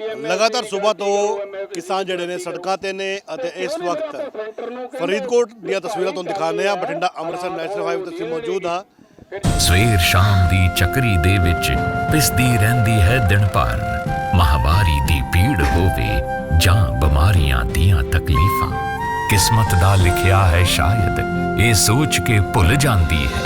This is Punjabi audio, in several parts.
ਲਗਾਤਾਰ ਸਵੇਰ ਤੋਂ ਕਿਸਾਨ ਜਿਹੜੇ ਨੇ ਸੜਕਾਂ ਤੇ ਨੇ ਅਤੇ ਇਸ ਵਕਤ ਫਰੀਦਕੋਟ ਦੀਆਂ ਤਸਵੀਰਾਂ ਤੁਹਾਨੂੰ ਦਿਖਾਉਂਦੇ ਆ ਬਠਿੰਡਾ ਅੰਮ੍ਰਿਤਸਰ ਨੈਸ਼ਨਲ ਹਾਈਵੇ ਤੇ ਅਸੀਂ ਮੌਜੂਦ ਆ ਸਵੇਰ ਸ਼ਾਮ ਦੀ ਚੱਕਰੀ ਦੇ ਵਿੱਚ ਪਿਸਦੀ ਰਹਿੰਦੀ ਹੈ ਦਿਨ ਭਰ। ਮਹਾਮਾਰੀ ਦੀ ਪੀੜ ਹੋਵੇ ਜਾਂ ਬਿਮਾਰੀਆਂ ਦੀਆਂ ਤਕਲੀਫਾਂ। ਕਿਸਮਤ ਦਾ ਲਿਖਿਆ ਹੈ ਸ਼ਾਇਦ ਇਹ ਸੋਚ ਕੇ ਭੁੱਲ ਜਾਂਦੀ ਹੈ।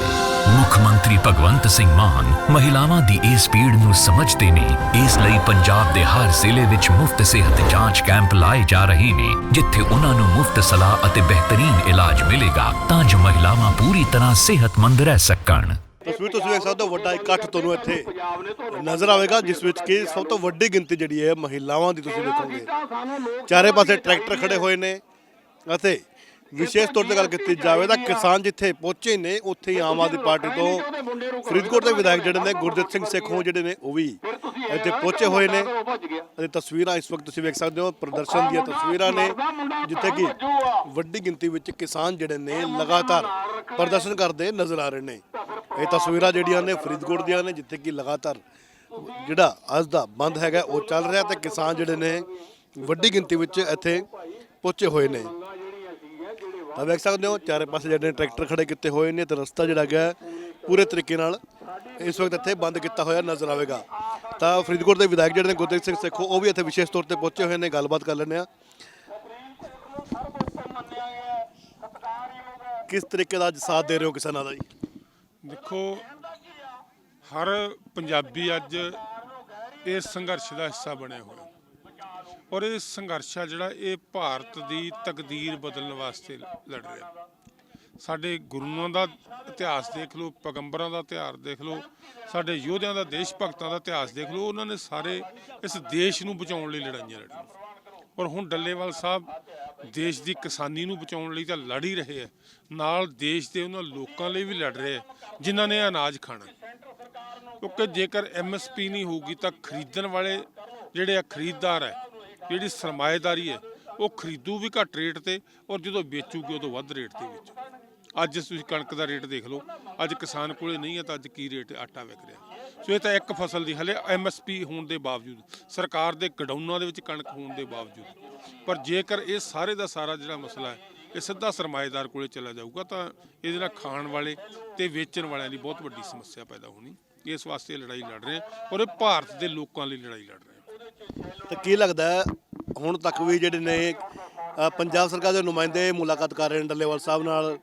ਮੁੱਖ ਮੰਤਰੀ ਭਗਵੰਤ ਸਿੰਘ ਮਾਨ ਮਹਿਲਾਵਾਂ ਦੀ ਇਸ ਪੀੜ ਨੂੰ ਸਮਝਦੇ ਨੇ। ਇਸ ਲਈ ਪੰਜਾਬ ਦੇ ਹਰ ਜ਼ਿਲ੍ਹੇ ਵਿੱਚ ਮੁਫਤ ਸਿਹਤ ਜਾਂਚ ਕੈਂਪ ਲਾਏ ਜਾ ਰਹੇ ਨੇ, ਜਿੱਥੇ ਉਹਨਾਂ ਨੂੰ ਮੁਫਤ ਸਲਾਹ ਅਤੇ ਬਿਹਤਰੀਨ ਇਲਾਜ ਮਿਲੇਗਾ ਤਾਂ ਜੋ ਮਹਿਲਾਵਾਂ ਪੂਰੀ ਤਰ੍ਹਾਂ ਸਿਹਤਮੰਦ ਰਹਿ ਸਕਣ। ਤਸਵੀਰ ਤੁਸੀਂ ਵੇਖ ਸਕਦੇ ਹੋ, ਵੱਡਾ ਇਕੱਠ ਤੁਹਾਨੂੰ ਇੱਥੇ ਨਜ਼ਰ ਆਵੇਗਾ, ਜਿਸ ਵਿੱਚ ਕਿ ਸਭ ਤੋਂ ਵੱਡੀ ਗਿਣਤੀ ਜਿਹੜੀ ਹੈ, ਮਹਿਲਾਵਾਂ ਦੀ ਤੁਸੀਂ ਦੇਖੋਗੇ। ਚਾਰੇ ਪਾਸੇ ਟਰੈਕਟਰ ਖੜੇ ਹੋਏ ਨੇ ਅਤੇ ਵਿਸ਼ੇਸ਼ ਤੌਰ ਤੇ ਗੱਲ ਕੀਤੀ ਜਾਵੇ ਤਾਂ ਕਿਸਾਨ ਜਿੱਥੇ ਪਹੁੰਚੇ ਨੇ, ਉੱਥੇ ਹੀ ਆਮ ਆਦਮੀ ਪਾਰਟੀ ਤੋਂ ਫਰੀਦਕੋਟ ਦੇ ਵਿਧਾਇਕ ਜਿਹੜੇ ਨੇ, ਗੁਰਜੀਤ ਸਿੰਘ ਸੇਖੋਂ ਜਿਹੜੇ ਨੇ, ਉਹ ਵੀ ਇੱਥੇ ਪਹੁੰਚੇ ਹੋਏ ਨੇ। ਅਤੇ ਤਸਵੀਰਾਂ ਇਸ ਵਕਤ ਤੁਸੀਂ ਵੇਖ ਸਕਦੇ ਹੋ, ਪ੍ਰਦਰਸ਼ਨ ਦੀਆਂ ਤਸਵੀਰਾਂ ਨੇ, ਜਿੱਥੇ ਕਿ ਵੱਡੀ ਗਿਣਤੀ ਵਿੱਚ ਕਿਸਾਨ ਜਿਹੜੇ ਨੇ, ਲਗਾਤਾਰ ਪ੍ਰਦਰਸ਼ਨ ਕਰਦੇ ਨਜ਼ਰ ਆ ਰਹੇ ਨੇ। ਇਹ ਤਸਵੀਰਾਂ ਜਿਹੜੀਆਂ ਨੇ ਫਰੀਦਕੋਟ ਦੀਆਂ ਨੇ, ਜਿੱਥੇ ਕਿ ਲਗਾਤਾਰ ਜਿਹੜਾ ਅੱਜ ਦਾ ਬੰਦ ਹੈਗਾ, ਉਹ ਚੱਲ ਰਿਹਾ ਤੇ ਕਿਸਾਨ ਜਿਹੜੇ ਨੇ, ਵੱਡੀ ਗਿਣਤੀ ਵਿੱਚ ਇੱਥੇ ਪਹੁੰਚੇ ਹੋਏ ਨੇ। ਤਾਂ ਵੇਖ ਸਕਦੇ ਹੋ, ਚਾਰੇ ਪਾਸੇ ਜਿਹੜੇ ਟਰੈਕਟਰ ਖੜੇ ਕੀਤੇ ਹੋਏ ਨੇ ਤੇ ਰਸਤਾ ਜਿਹੜਾ ਹੈਗਾ ਪੂਰੇ ਤਰੀਕੇ ਨਾਲ ਇਸ ਵਕਤ ਇੱਥੇ ਬੰਦ ਕੀਤਾ ਹੋਇਆ ਨਜ਼ਰ ਆਵੇਗਾ। ਤਾਂ ਫਰੀਦਕੋਟ ਦੇ ਵਿਧਾਇਕ ਜਿਹੜੇ ਨੇ ਗੁਰਦੇਵ ਸਿੰਘ ਸੇਖੋ, ਉਹ ਵੀ ਇੱਥੇ ਵਿਸ਼ੇਸ਼ ਤੌਰ ਤੇ ਪਹੁੰਚੇ ਹੋਏ ਨੇ, ਗੱਲਬਾਤ ਕਰ ਲੈਂਦੇ ਆ ਕਿਸ ਤਰੀਕੇ ਦਾ ਅੱਜ ਸਾਥ ਦੇ ਰਹੇ ਹੋ ਕਿਸਾਨਾਂ ਦਾ ਜੀ? ਦੇਖੋ, ਹਰ ਪੰਜਾਬੀ ਅੱਜ ਇਸ ਸੰਘਰਸ਼ ਦਾ ਹਿੱਸਾ ਬਣਿਆ ਹੋਇਆ ਔਰ ਇਹ ਸੰਘਰਸ਼ ਆ ਜਿਹੜਾ ਇਹ ਭਾਰਤ ਦੀ ਤਕਦੀਰ ਬਦਲਣ ਵਾਸਤੇ ਲੜ ਰਿਹਾ। ਸਾਡੇ ਗੁਰੂਆਂ ਦਾ ਇਤਿਹਾਸ ਦੇਖ ਲਓ, ਪੈਗੰਬਰਾਂ ਦਾ ਇਤਿਹਾਸ ਦੇਖ ਲਓ, ਸਾਡੇ ਯੋਧਿਆਂ ਦਾ, ਦੇਸ਼ ਭਗਤਾਂ ਦਾ ਇਤਿਹਾਸ ਦੇਖ ਲਓ, ਉਹਨਾਂ ਨੇ ਸਾਰੇ ਇਸ ਦੇਸ਼ ਨੂੰ ਬਚਾਉਣ ਲਈ ਲੜਾਈਆਂ ਲੜੀਆਂ। ਔਰ ਹੁਣ ਡੱਲੇਵਾਲ ਸਾਹਿਬ ਦੇਸ਼ ਦੀ ਕਿਸਾਨੀ ਨੂੰ ਬਚਾਉਣ ਲਈ ਤਾਂ ਲੜ ਹੀ ਰਹੇ ਆ। ਨਾਲ ਦੇਸ਼ ਦੇ ਉਹਨਾਂ ਲੋਕਾਂ ਲਈ ਵੀ ਲੜ ਰਹੇ ਆ, ਜਿਨ੍ਹਾਂ ਨੇ ਅਨਾਜ ਖਾਣਾ। ਕਿਉਂਕਿ ਜੇਕਰ ਐਮਐਸਪੀ ਨਹੀਂ ਹੋਊਗੀ ਤਾਂ ਖਰੀਦਣ ਵਾਲੇ ਜਿਹੜੇ ਆ ਖਰੀਦਦਾਰ ਹੈ ਜਿਹੜੀ ਸਰਮਾਏਦਾਰੀ ਹੈ, ਉਹ ਖਰੀਦੂ ਵੀ ਘੱਟ ਰੇਟ ਤੇ ਔਰ ਜਦੋਂ ਵੇਚੂਗੀ ਉਦੋਂ ਵੱਧ ਰੇਟ ਤੇ ਵੇਚੂ। ਅੱਜ ਤੁਸੀਂ ਕਣਕ ਦਾ ਰੇਟ ਦੇਖ ਲਓ, ਅੱਜ ਕਿਸਾਨ ਕੋਲੇ ਨਹੀਂ ਹੈ ਤਾਂ ਅੱਜ ਕੀ ਰੇਟ ਆਟਾ ਵਿਕ ਰਿਹਾ। ਸੋ ਇਹ ਤਾਂ ਇੱਕ ਫਸਲ ਦੀ, ਹਲੇ ਐਮਐਸਪੀ ਹੋਣ ਦੇ ਬਾਵਜੂਦ, ਸਰਕਾਰ ਦੇ ਗਡਾਊਨਾਂ ਦੇ ਵਿੱਚ ਕਣਕ ਹੋਣ ਦੇ ਬਾਵਜੂਦ। ਪਰ ਜੇਕਰ ਇਹ ਸਾਰੇ ਦਾ ਸਾਰਾ ਜਿਹੜਾ ਮਸਲਾ ਹੈ, ਇਹ ਸਿੱਧਾ ਸਰਮਾਏਦਾਰ ਕੋਲੇ ਚਲਾ ਜਾਊਗਾ, ਤਾਂ ਇਹਦੇ ਨਾਲ ਖਾਣ ਵਾਲੇ ਤੇ ਵੇਚਣ ਵਾਲਿਆਂ ਦੀ ਬਹੁਤ ਵੱਡੀ ਸਮੱਸਿਆ ਪੈਦਾ ਹੋਣੀ। ਇਸ ਵਾਸਤੇ ਇਹ ਲੜਾਈ ਲੜ ਰਹੇ ਹਾਂ ਔਰ ਇਹ ਭਾਰਤ ਦੇ ਲੋਕਾਂ ਲਈ ਲੜਾਈ ਲੜ ਰਹੇ ਤੇ ਕੀ ਲੱਗਦਾ ਹੈ ਹੁਣ ਤੱਕ ਵੀ ਜਿਹੜੇ ਨੇ ਅ, ਪੰਜਾਬ ਸਰਕਾਰ ਦੇ ਨੁਮਾਇੰਦੇ ਮੁਲਾਕਾਤ ਕਰ ਰਹੇ ਨੇ ਡੱਲੇਵਾਲ ਸਾਹਿਬ ਨਾਲ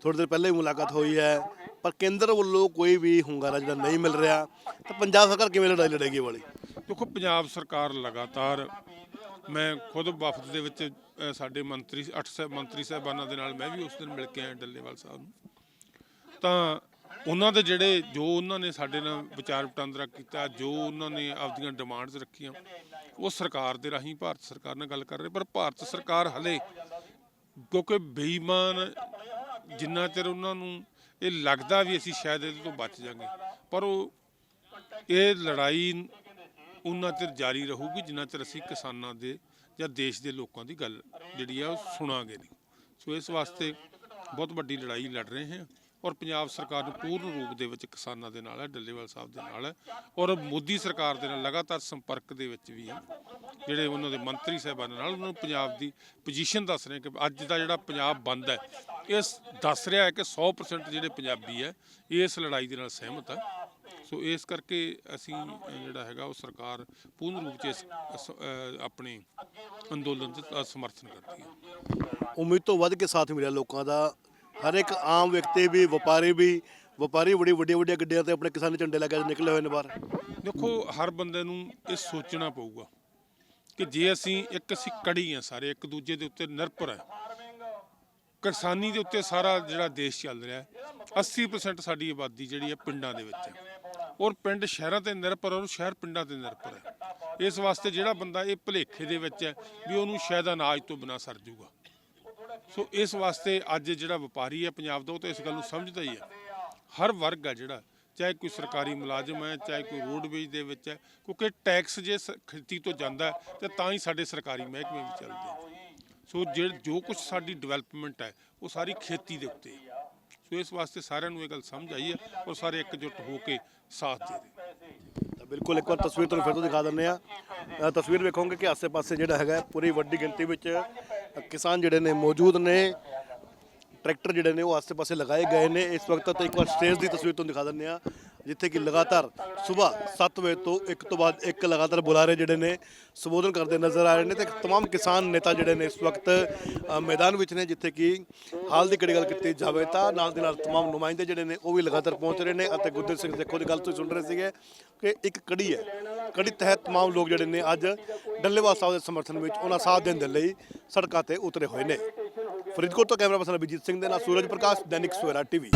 ਥੋੜੀ ਦੇਰ ਪਹਿਲਾਂ ਹੀ ਮੁਲਾਕਾਤ ਹੋਈ ਹੈ ਪਰ ਕੇਂਦਰ ਵੱਲੋਂ ਕੋਈ ਵੀ ਹੁੰਗਾਰਾ ਜਿਹੜਾ ਨਹੀਂ ਮਿਲ ਰਿਹਾ ਤਾਂ ਪੰਜਾਬ ਸਰਕਾਰ ਕਿਵੇਂ ਲੜਾਈ ਲੜੇਗੀ ਇਹ ਵਾਲੀ? ਦੇਖੋ ਪੰਜਾਬ ਸਰਕਾਰ ਲਗਾਤਾਰ ਮੈਂ ਖੁਦ ਵਫਦ ਦੇ ਵਿੱਚ ਅ, ਸਾਡੇ ਮੰਤਰੀ ਅੱਠ ਸਾਹਿਬ ਮੰਤਰੀ ਸਾਹਿਬਾਨਾਂ ਦੇ ਨਾਲ ਮੈਂ ਵੀ ਉਸ ਦਿਨ ਮਿਲ ਕੇ ਆਇਆ ਡੱਲੇਵਾਲ ਸਾਹਿਬ ਨੂੰ। ਤਾਂ ਉਹਨਾਂ ਦੇ ਜਿਹੜੇ, ਜੋ ਉਹਨਾਂ ਨੇ ਸਾਡੇ ਨਾਲ ਵਿਚਾਰ ਵਟਾਂਦਰਾ ਕੀਤਾ, ਜੋ ਉਹਨਾਂ ਨੇ ਆਪਦੀਆਂ ਡਿਮਾਂਡਸ ਰੱਖੀਆਂ, ਉਹ ਸਰਕਾਰ ਦੇ ਰਾਹੀਂ ਭਾਰਤ ਸਰਕਾਰ ਨਾਲ ਗੱਲ ਕਰ ਰਹੇ। ਪਰ ਭਾਰਤ ਸਰਕਾਰ ਹਲੇ ਕਿਉਂਕਿ ਬੇਈਮਾਨ ਜਿੰਨਾ ਚਿਰ ਉਹਨਾਂ ਨੂੰ ਇਹ ਲੱਗਦਾ ਵੀ ਅਸੀਂ ਸ਼ਾਇਦ ਇਹਦੇ ਤੋਂ ਬਚ ਜਾਾਂਗੇ ਪਰ ਉਹ ਇਹ ਲੜਾਈ ਉਹਨਾਂ ਚਿਰ ਜਾਰੀ ਰਹੂਗੀ, ਜਿੰਨਾ ਚਿਰ ਅਸੀਂ ਕਿਸਾਨਾਂ ਦੇ ਜਾਂ ਦੇਸ਼ ਦੇ ਲੋਕਾਂ ਦੀ ਗੱਲ ਜਿਹੜੀ ਆ ਉਹ ਸੁਣਾਂਗੇ ਨਹੀਂ। ਸੋ ਇਸ ਵਾਸਤੇ ਬਹੁਤ ਵੱਡੀ ਲੜਾਈ ਲੜ ਰਹੇ ਹਾਂ। ਔਰ ਪੰਜਾਬ ਸਰਕਾਰ ਨੂੰ ਪੂਰਨ ਰੂਪ ਦੇ ਵਿੱਚ ਕਿਸਾਨਾਂ ਦੇ ਨਾਲ ਹੈ, ਡੱਲੇਵਾਲ ਸਾਹਿਬ ਦੇ ਨਾਲ ਹੈ ਔਰ ਮੋਦੀ ਸਰਕਾਰ ਦੇ ਨਾਲ ਲਗਾਤਾਰ ਸੰਪਰਕ ਦੇ ਵਿੱਚ ਵੀ ਹੈ। ਜਿਹੜੇ ਉਹਨਾਂ ਦੇ ਮੰਤਰੀ ਸਾਹਿਬਾਨ ਨਾਲ ਉਹਨਾਂ ਨੂੰ ਪੰਜਾਬ ਦੀ ਪੋਜੀਸ਼ਨ ਦੱਸ ਰਹੇ ਕਿ ਅੱਜ ਦਾ ਜਿਹੜਾ ਪੰਜਾਬ ਬੰਦ ਹੈ ਇਸ ਦੱਸ ਰਿਹਾ ਹੈ ਕਿ 100% ਜਿਹੜੇ ਪੰਜਾਬੀ ਹੈ ਇਸ ਲੜਾਈ ਦੇ ਨਾਲ ਸਹਿਮਤ ਹੈ। ਸੋ ਇਸ ਕਰਕੇ ਅਸੀਂ ਜਿਹੜਾ ਹੈਗਾ ਉਹ ਸਰਕਾਰ ਪੂਰਨ ਰੂਪ 'ਚ ਇਸ ਆਪਣੇ ਅੰਦੋਲਨ ਦਾ ਸਮਰਥਨ ਕਰਦੀ ਹੈ। ਉਮੀਦ ਤੋਂ ਵੱਧ ਕੇ ਸਾਥ ਮਿਲਿਆ ਲੋਕਾਂ ਦਾ। ਹਰ ਇੱਕ ਆਮ ਵਿਅਕਤੀ ਵੀ, ਵਪਾਰੀ ਵੀ, ਵਪਾਰੀ ਬੜੀ ਵੱਡੀਆਂ ਵੱਡੀਆਂ ਗੱਡੀਆਂ ਤੇ ਆਪਣੇ ਕਿਸਾਨੀ ਝੰਡੇ ਲੈ ਕੇ ਨਿਕਲੇ ਹੋਏ ਨੇ ਬਾਹਰ। ਦੇਖੋ, ਹਰ ਬੰਦੇ ਨੂੰ ਇਹ ਸੋਚਣਾ ਪਊਗਾ ਕਿ ਜੇ ਅਸੀਂ ਇੱਕ ਅਸੀਂ ਕੜੀ ਆ ਸਾਰੇ, ਇੱਕ ਦੂਜੇ ਦੇ ਉੱਤੇ ਨਿਰਭਰ ਹੈ। ਕਿਸਾਨੀ ਦੇ ਉੱਤੇ ਸਾਰਾ ਜਿਹੜਾ ਦੇਸ਼ ਚੱਲ ਰਿਹਾ ਹੈ 80% ਸਾਡੀ ਆਬਾਦੀ ਜਿਹੜੀ ਹੈ ਪਿੰਡਾਂ ਦੇ ਵਿੱਚ ਹੈ। ਔਰ ਪਿੰਡ ਸ਼ਹਿਰਾਂ ਤੇ ਨਿਰਭਰ ਔਰ ਸ਼ਹਿਰ ਪਿੰਡਾਂ ਤੇ ਨਿਰਭਰ ਹੈ। ਇਸ ਵਾਸਤੇ ਜਿਹੜਾ ਬੰਦਾ ਇਹ ਭਲੇਖੇ ਦੇ ਵਿੱਚ ਹੈ ਵੀ ਉਹਨੂੰ ਸ਼ਾਇਦ ਅਨਾਜ ਤੋਂ ਬਿਨਾ ਸਰ ਜਾਊਗਾ। ਸੋ ਇਸ ਵਾਸਤੇ ਅੱਜ ਜਿਹੜਾ ਵਪਾਰੀ ਹੈ ਪੰਜਾਬ ਦਾ, ਉਹ ਤਾਂ ਇਸ ਗੱਲ ਨੂੰ ਸਮਝਦਾ ਹੀ ਹੈ। ਹਰ ਵਰਗ ਹੈ ਜਿਹੜਾ, ਚਾਹੇ ਕੋਈ ਸਰਕਾਰੀ ਮੁਲਾਜ਼ਮ ਹੈ, ਚਾਹੇ ਕੋਈ ਰੋਡਵੇਜ ਦੇ ਵਿੱਚ ਹੈ, ਕਿਉਂਕਿ ਟੈਕਸ ਜੇ ਸ- ਖੇਤੀ ਤੋਂ ਜਾਂਦਾ ਹੈ, ਤੇ ਤਾਂ ਹੀ ਸਾਡੇ ਸਰਕਾਰੀ ਮਹਿਕਮੇ ਵੀ ਚੱਲਦੇ ਆ ਸੋ ਜਿਹੜਾ ਜੋ ਕੁਝ ਸਾਡੀ ਡਿਵੈਲਪਮੈਂਟ ਹੈ, ਉਹ ਸਾਰੀ ਖੇਤੀ ਦੇ ਉੱਤੇ ਹੈ। ਸੋ ਇਸ ਵਾਸਤੇ ਸਾਰਿਆਂ ਨੂੰ ਇਹ ਗੱਲ ਸਮਝ ਆਈ ਹੈ ਔਰ ਸਾਰੇ ਇਕਜੁੱਟ ਹੋ ਕੇ ਸਾਥ ਦੇ ਰਹੇ ਤਾਂ ਬਿਲਕੁਲ ਇੱਕ ਵਾਰ ਤਸਵੀਰ ਤੁਹਾਨੂੰ ਫਿਰ ਤੋਂ ਦਿਖਾ ਦਿੰਦੇ ਆ ਤਸਵੀਰ ਵੇਖੋਗੇ ਕਿ ਆਸੇ-ਪਾਸੇ ਜਿਹੜਾ ਹੈਗਾ ਪੂਰੀ ਵੱਡੀ ਗਿਣਤੀ ਵਿੱਚ ਕਿਸਾਨ ਜਿਹੜੇ ਨੇ ਮੌਜੂਦ ਨੇ ਟਰੈਕਟਰ ਜਿਹੜੇ ਨੇ ਉਹ ਆਸੇ-ਪਾਸੇ ਲਗਾਏ ਗਏ ਨੇ ਇਸ ਵਕਤ ਤਾਂ ਇੱਕ ਵਾਰ ਸਟੇਜ ਦੀ ਤਸਵੀਰ ਤੁਹਾਨੂੰ ਦਿਖਾ ਦਿੰਦੇ ਆ ਜਿੱਥੇ ਕਿ ਲਗਾਤਾਰ ਸਵੇਰ 7 ਵਜੇ ਤੋਂ ਇੱਕ ਤੋਂ ਬਾਅਦ ਇੱਕ ਲਗਾਤਾਰ ਬੁਲਾਰੇ ਜਿਹੜੇ ਨੇ ਸੰਬੋਧਨ ਕਰਦੇ ਨਜ਼ਰ ਆ ਰਹੇ ਨੇ ਤੇ तमाम ਕਿਸਾਨ ਨੇਤਾ ਜਿਹੜੇ ਨੇ ਇਸ ਵਕਤ ਅ, ਮੈਦਾਨ ਵਿੱਚ ਨੇ ਜਿੱਥੇ ਕਿ ਹਾਲ ਦੀ ਕਿਹੜੀ ਗੱਲ ਕੀਤੀ ਜਾਵੇ ਤਾਂ ਨਾਲ ਦੇ ਨਾਲ तमाम ਨੁਮਾਇੰਦੇ ਜਿਹੜੇ ਨੇ ਉਹ ਵੀ ਲਗਾਤਾਰ ਪਹੁੰਚ ਰਹੇ ਨੇ ਅਤੇ ਗੁਰਦੇਵ ਸਿੰਘ ਦੇਖੋ ਦੀ ਗੱਲ ਤੁਸੀਂ ਸੁਣ ਰਹੇ ਸੀਗੇ ਕਿ ਇੱਕ ਕੜੀ ਹੈ ਕੜੀ ਤਹਿਤ तमाम ਲੋਕ ਜਿਹੜੇ ਨੇ ਅੱਜ ਡੱਲੇਵਾਲ ਸਾਹਿਬ ਦੇ ਸਮਰਥਨ ਵਿੱਚ ਉਹਨਾਂ ਸਾਥ ਦੇਣ ਦੇ ਲਈ ਸੜਕਾਂ ਤੇ ਉਤਰੇ ਹੋਏ ਨੇ ਫਰੀਦਕੋਟ ਤੋਂ ਕੈਮਰਾ ਪਰਸਨ ਅਭਿਜੀਤ ਸਿੰਘ ਦੇ ਨਾਲ ਸੂਰਜ ਪ੍ਰਕਾਸ਼ ਦੈਨਿਕ ਸਵੇਰਾ ਟੀਵੀ